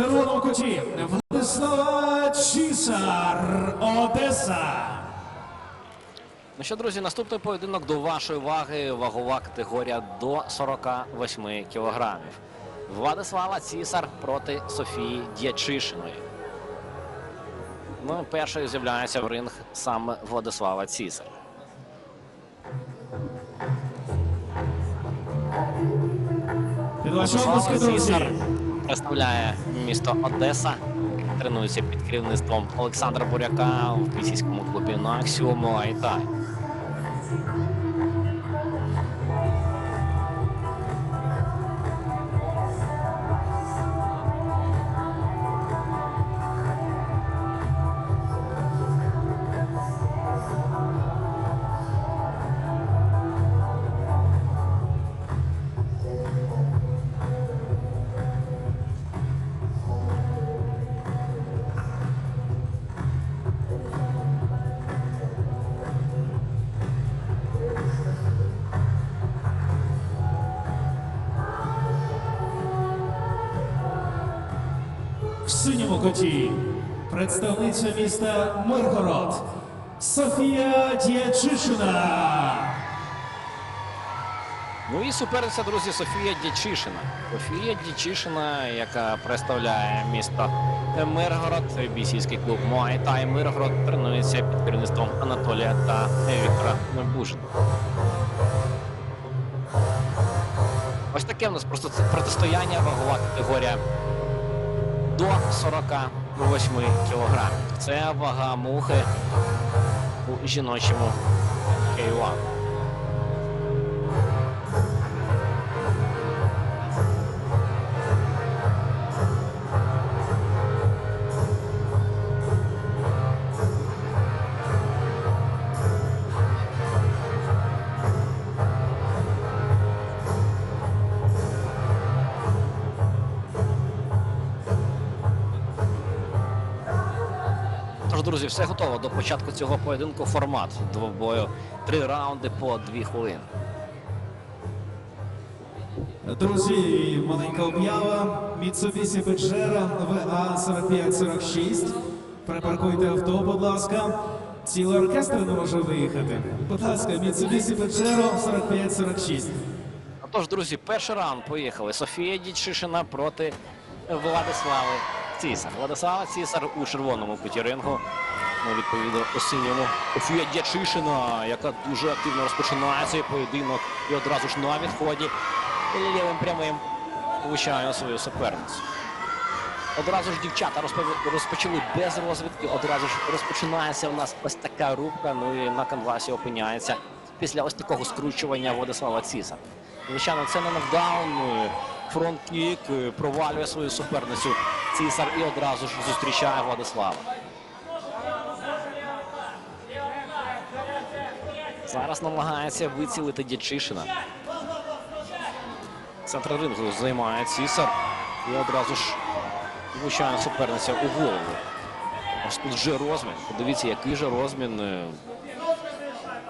червоному куті Владислава Чісар, Одеса. Ну що, друзі, наступний поєдинок до вашої уваги. Вагова категорія до 48 кілограмів. Владислава Цісар проти Софії Дячишиної. Ну, першою з'являється в ринг саме Владислава Цісар. Владислава. Цісар представляє місто Одеса. Тренується під керівництвом Олександра Буряка в бійцівському клубі на Аксіому Айтай. Синьому куті представниця міста Миргород Софія Дячишина. Ну і суперниця, друзі, Софія Дячишина. Софія Дячишина, яка представляє місто Миргород, бійцівський клуб Муайтай Миргород, тренується під керівництвом Анатолія та Віктора Бужина. Ось таке в нас просто протистояння, вагова категорія до 48 кілограмів. Це вага мухи у жіночому K1. Тож, друзі, все готово. До початку цього поєдинку формат двобою. Три раунди по дві хвилини. Друзі, маленька об'ява. Mitsubishi Pajero VA4546. Припаркуйте авто, будь ласка. Цілий оркестр не може виїхати. Будь ласка, Mitsubishi Pajero 4546. Отож, друзі, перший раунд поїхали. Софія Дідшишина проти Владислави Цісар. Владислава Цісар у червоному куті рингу. Ну, відповідно, у синьому Софія Дячишина, яка дуже активно розпочинає цей поєдинок і одразу ж на відході лівим прямим влучає свою суперницю. Одразу ж дівчата розпочали без розвідки. Одразу ж розпочинається у нас ось така рубка. Ну і на канвасі опиняється після ось такого скручування Владислава Ціса. Звичайно, це не нокдаун, е, фронт-кік, е, провалює свою суперницю Цісар і одразу ж зустрічає Владислава. Зараз намагається вицілити Дячишина. Центр рингу займає Цісар і одразу ж влучає суперниця у голову. Ось тут вже розмін. Подивіться, який же розмін е,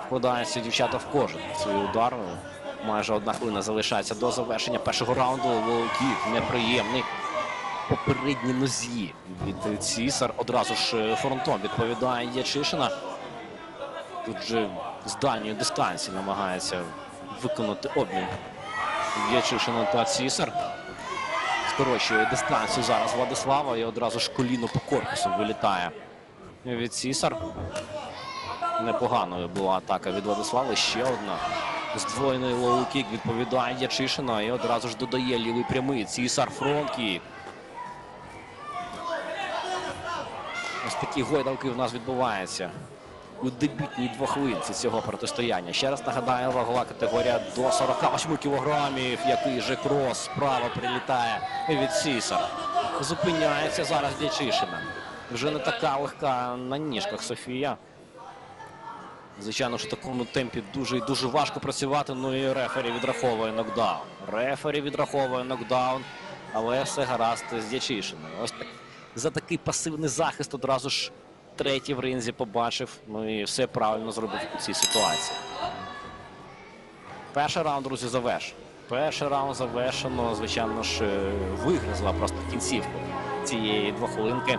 вкладаються дівчата в кожен. Свій удар. Майже одна хвилина залишається до завершення першого раунду. Лоу-кік неприємний. по передній нозі від Цісар. Одразу ж е, фронтом відповідає Ячишина. Тут же з дальньої дистанції намагається виконати обмін Ячишина та Цісар. Скорочує дистанцію зараз Владислава і одразу ж коліно по корпусу вилітає від Цісар. Непоганою була атака від Владислава. Ще одна. Здвоєний лоу-кік відповідає Ячишина і одразу ж додає лівий прямий. Цісар фронт-кік. Ось такі гойдалки в нас відбуваються у дебютній двохвилинці цього протистояння. Ще раз нагадаю, вагова категорія до 48 кілограмів. Який же крос справа прилітає від Сісара. Зупиняється зараз Дячишина. Вже не така легка на ніжках Софія. Звичайно, що в такому темпі дуже і дуже важко працювати. Ну і рефері відраховує нокдаун. Рефері відраховує нокдаун, але все гаразд з Дячишиною. Ось так за такий пасивний захист одразу ж третій в ринзі побачив. Ну і все правильно зробив у цій ситуації. Перший раунд, друзі, завершено. Перший раунд завершено, звичайно ж, е, вигризла просто кінцівку. цієї двохвилинки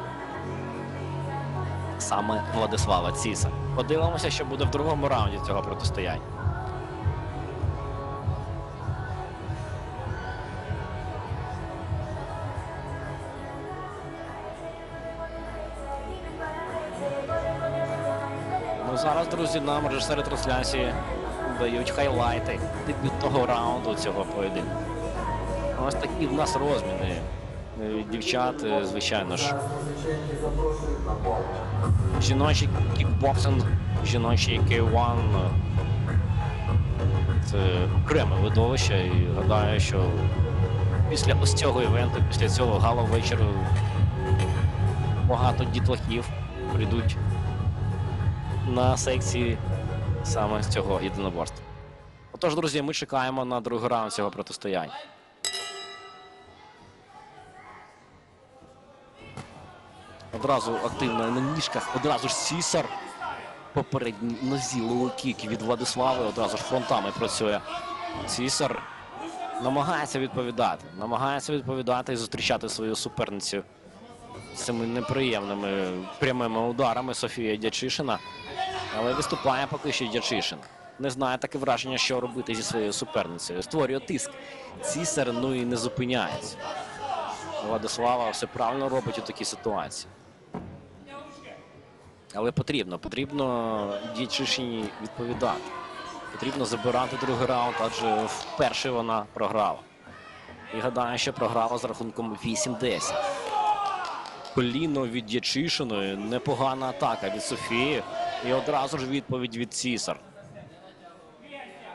саме Владислава Ціса. Подивимося, що буде в другому раунді цього протистояння. Ну зараз, друзі, нам режисери трансляції дають хайлайти дебютного раунду цього поєдинку. Ось такі в нас розміни. Е, Дівчат, е, звичайно ж. Жіночий кікбоксинг, жіночий K1. е, Це окреме видовище. І гадаю, що після ось цього івенту, після цього гала вечору багато дітлахів прийдуть на секції саме з цього єдиноборства. Отож, друзі, ми чекаємо на другий раунд цього протистояння. Одразу активно на ніжках, одразу ж Сісар. Попередній нозі лоу-кік від Владислави, одразу ж фронтами працює. Сісар намагається відповідати. Намагається відповідати і зустрічати свою суперницю цими неприємними прямими ударами Софія Дячишина. Але виступає поки що Дячишин. Не знає таке враження, що робити зі своєю суперницею. Створює тиск. Цісар ну і не зупиняється. Владислава все правильно робить у такій ситуації. Але потрібно, потрібно Дячишині відповідати. Потрібно забирати другий раунд, адже вперше вона програла. І гадаю, що програла з рахунком 8-10. Коліно від Дячишиної, непогана атака від Софії. І одразу ж відповідь від Цісар.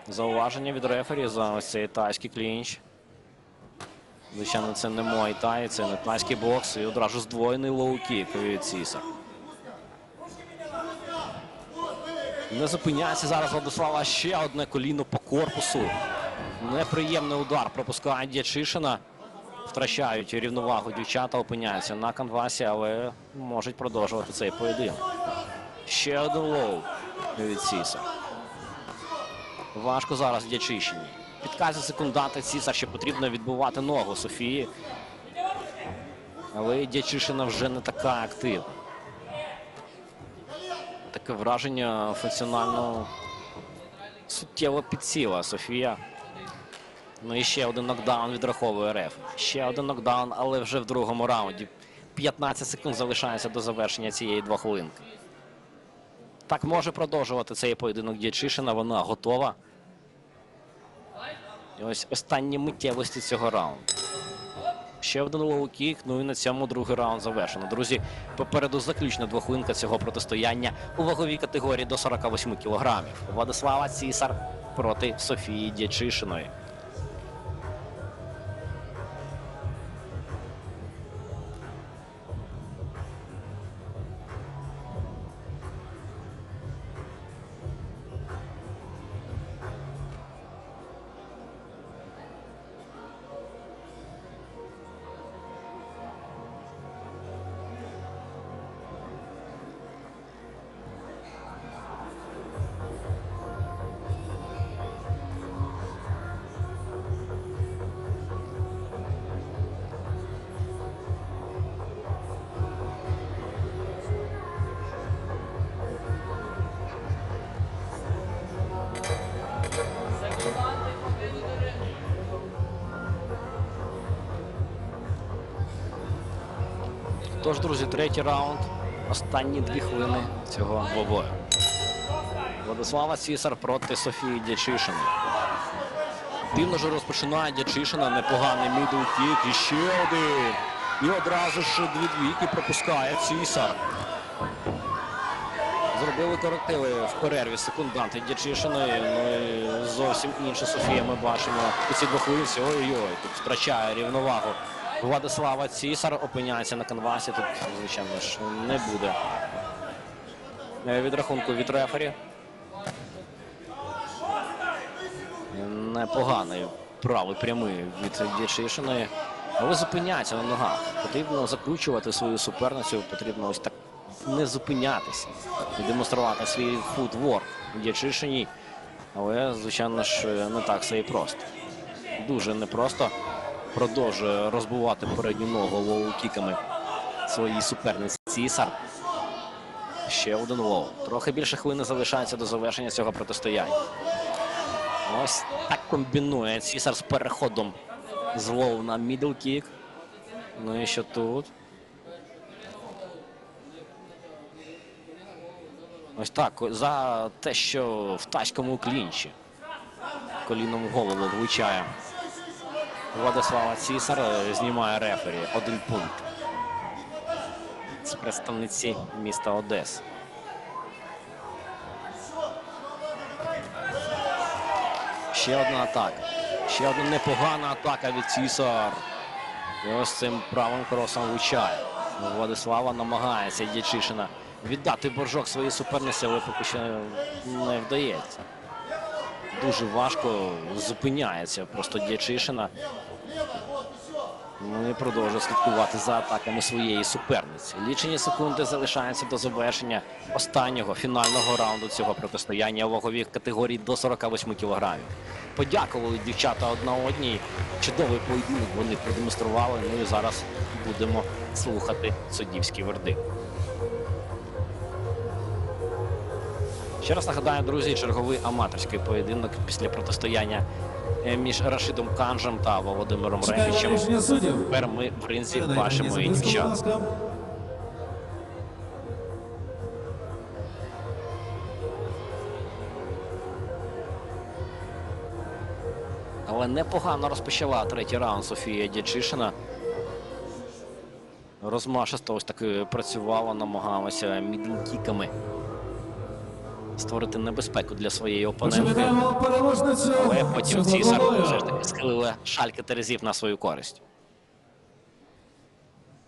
Зауваження від рефері за ось цей тайський клінч. Звичайно, це не мой тай, це не тайський бокс. І одразу здвоєний лоу-кік від Цісар. Не зупиняється зараз Владислава ще одне коліно по корпусу. Неприємний удар пропускає Дячишина. Втрачають рівновагу дівчата, опиняються на канвасі, але можуть продовжувати цей поєдинок. Ще один лоу від Сіса. Важко зараз Дячишині. Підказує секунданти Сісар, що потрібно відбивати ногу Софії. Але Дячишина вже не така активна. Таке враження функціонально суттєво підсіла Софія. Ну і ще один нокдаун відраховує РФ. Ще один нокдаун, але вже в другому раунді. 15 секунд залишається до завершення цієї двохвилинки. Так може продовжувати цей поєдинок Дячишина. Вона готова. І ось останні миттєвості цього раунду. Ще один лоукік, ну і на цьому другий раунд завершено. Друзі, попереду заключна двохвинка цього протистояння у ваговій категорії до 48 кілограмів. Владислава Цісар проти Софії Дячишиної. Тож, друзі, третій раунд. Останні дві хвилини цього двобою. Владислава Сісар проти Софії Дячишини. Дивно ж розпочинає Дячишина. Непоганий мідл кік. І ще один. І одразу ж дві двійки пропускає Цісар. Зробили корективи в перерві секунданти Дячишиної. Ну і зовсім інша Софія ми бачимо у ці двохвилинці. Ой-ой, тут втрачає рівновагу. Владислава Цісар опиняється на канвасі. Тут, звичайно ж, не буде е, відрахунку від рефері. Непоганий правий прямий від Дячишиної. Але зупиняється на ногах. Потрібно закручувати свою суперницю, потрібно ось так не зупинятися і демонструвати свій футворк Дячишиній. Але, звичайно ж, не так все і просто. Дуже непросто продовжує розбивати передню ногу лоу-кіками своїй суперниці Цісар. Ще один лоу. Трохи більше хвилини залишається до завершення цього протистояння. Ось так комбінує Цісар з переходом з лоу на мідл кік. Ну і що тут? Ось так, за те, що в тачкому клінчі коліном голову влучає Владислава Цісар, е, знімає рефері. Один пункт. З представниці міста Одеси. Ще одна атака. Ще одна непогана атака від Цісар. І ось цим правим кросом влучає. Владислава намагається Дячишина віддати боржок своїй суперниці, але поки що не вдається. Дуже важко зупиняється просто Дячишина. Ну і продовжує слідкувати за атаками своєї суперниці. Лічені секунди залишаються до завершення останнього фінального раунду цього протистояння у ваговій категорії до 48 кілограмів. Подякували дівчата одна одній. Чудовий поєдинок вони продемонстрували. Ну і зараз будемо слухати суддівський вердикт. Ще раз нагадаю, друзі, черговий аматорський поєдинок після протистояння е, між Рашидом Канжем та Володимиром Ревічем. Тепер ми в ринзі бачимо і дівчат. Але непогано розпочала третій раунд Софія Дячишина. Розмашисто ось таки працювала, намагалася мідлкіками створити небезпеку для своєї опонентки. Починаємо. Але потім ці бою. все ж таки схилила шальки терезів на свою користь.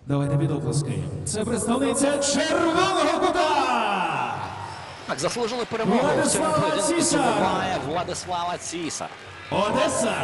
Давайте під оплески. Це представниця червоного кута. Так, заслужили перемогу Владислава Цісар! Владислава Цісар. Одеса.